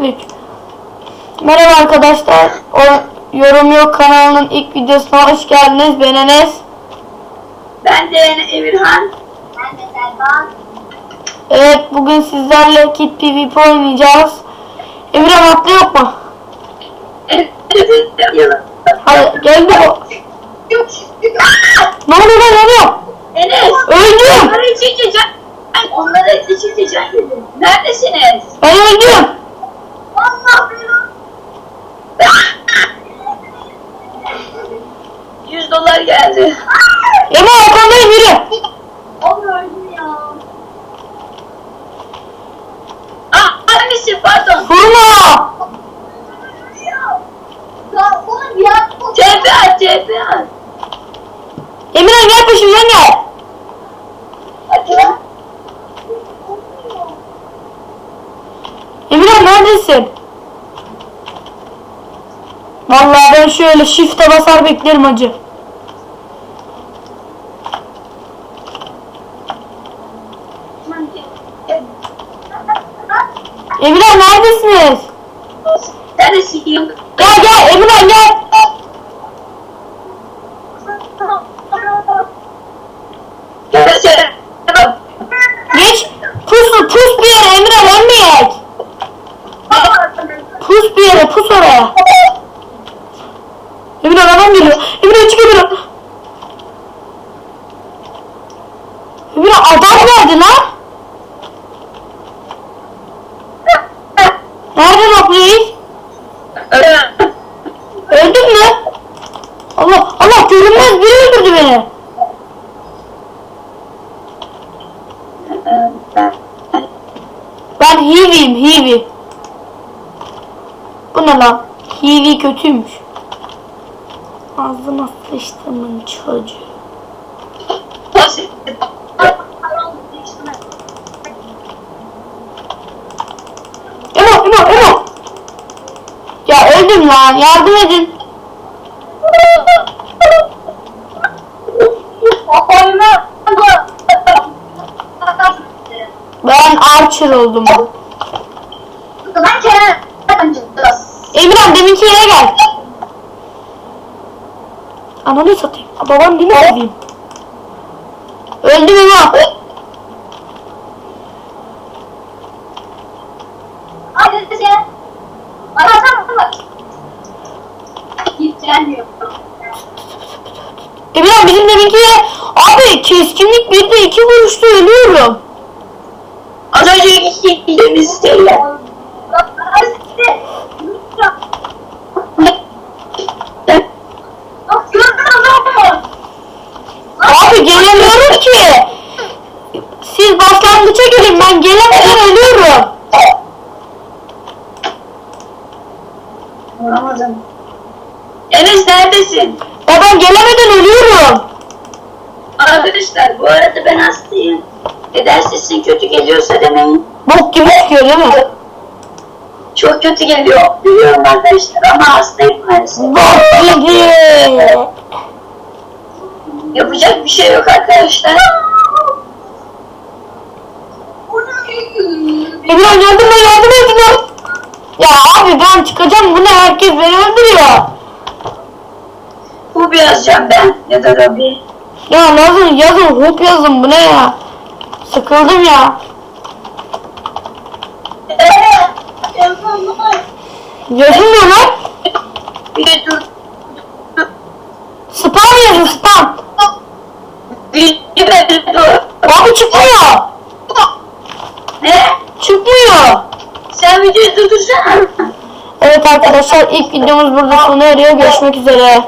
3 Merhaba arkadaşlar. O Yorum Yok kanalının ilk videosuna hoş geldiniz. Ben Enes. Ben de Emirhan. Ben de Selman. Evet bugün sizlerle Kit PvP oynayacağız. Emirhan atlı yok mu? Hadi geldi bu. Ne oluyor lan ne oluyor? Enes. Öldüm. Onları içeceğim. Onları içeceğim. Neredesiniz? Ben öldüm. Allah belanı. 100 dolar geldi. Emre arkandayım yürü. Onu öldüm ya. Aa, annesi pardon. Vurma. Ya bir an TP at, TP at. Emirhan gel peşimden gel. Hadi lan. Emirhan neredesin? Vallahi ben şöyle shift'e basar beklerim acı. Emirhan neredesiniz? Neresiyim? Gel gel Emirhan gel. Geç. Pus, pus bir yere Emirhan ölmeyek. Pus bir yere pus oraya. Geliyor. Emirhan çık Emirhan. Emirhan adam geldi lan. Nerede reis? Öldün mü? Allah Allah görünmez biri öldürdü beni. Ben Hivi'yim Hivi. Bu ne lan? Hivi kötüymüş. Ağzıma sıçtımın çocuğu. Emo Emo Emo. Ya öldüm lan yardım edin. Ben Archer oldum. Ben Kerem. Emirhan deminki yere gel. Ananı satayım. Babam değil mi seveyim? Öldüm Emo. Hadi sen. Sen bak. Gideceğim Emirhan bizim deminki. Abi keskinlik bir de iki vuruşta ölüyorum. Az önce gittiğimiz şeyler. Abi gelemiyorum ki. Siz başlangıça gelin ben gelemeden ölüyorum. Vuramadım. Enes neredesin? Ya ben gelemeden ölüyorum. Arkadaşlar bu arada ben hastayım. Eder sesin kötü geliyorsa demeyin. Bok gibi çıkıyor değil mi? Çok kötü geliyor. Biliyorum arkadaşlar ama hastayım maalesef. Bok gibi. Yapacak bir şey yok arkadaşlar. Emirhan yardım et yardım et lan. Ya abi ben çıkacağım bu ne herkes beni öldürüyor. Bu yazacağım ben ya da Robi. Ya yazın yazın hop yazın bu ne ya. Sıkıldım ya. Yazılmıyor lan. Bir dur. Spam yazın spam. Bir de dur. Abi çıkmıyor. Ne? Çıkmıyor. Sen videoyu durdursana. Evet arkadaşlar ilk videomuz burada sona eriyor. Görüşmek üzere.